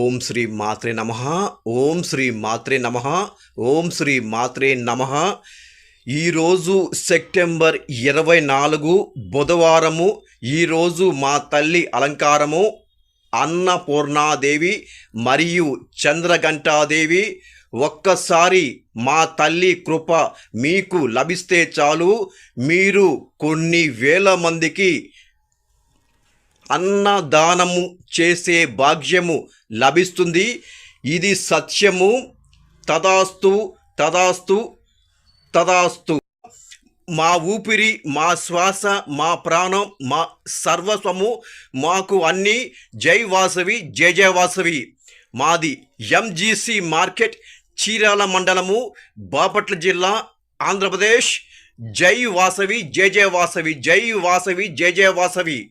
ఓం శ్రీ మాత్రే నమ ఓం శ్రీ మాత్రే నమ ఓం శ్రీ మాత్రే నమ. ఈరోజు సెప్టెంబర్ ఇరవై నాలుగు బుధవారము. ఈరోజు మా తల్లి అలంకారము అన్నపూర్ణాదేవి మరియు చంద్రఘంటాదేవి. ఒక్కసారి మా తల్లి కృప మీకు లభిస్తే చాలు. మీరు కొన్ని వేల మందికి అన్నదానము చేసే భాగ్యము లభిస్తుంది. ఇది సత్యము. తదాస్తు తదాస్తు తదాస్తు. మా ఊపిరి మా శ్వాస మా ప్రాణం మా సర్వస్వము మాకు అన్నీ. జై వాసవి జయ జయ వాసవి. మాది ఎంజీసీ మార్కెట్ చీరాల మండలము బాపట్ల జిల్లా ఆంధ్రప్రదేశ్. జై వాసవి జయ జయ వాసవి జై వాసవి జయ జయ వాసవి.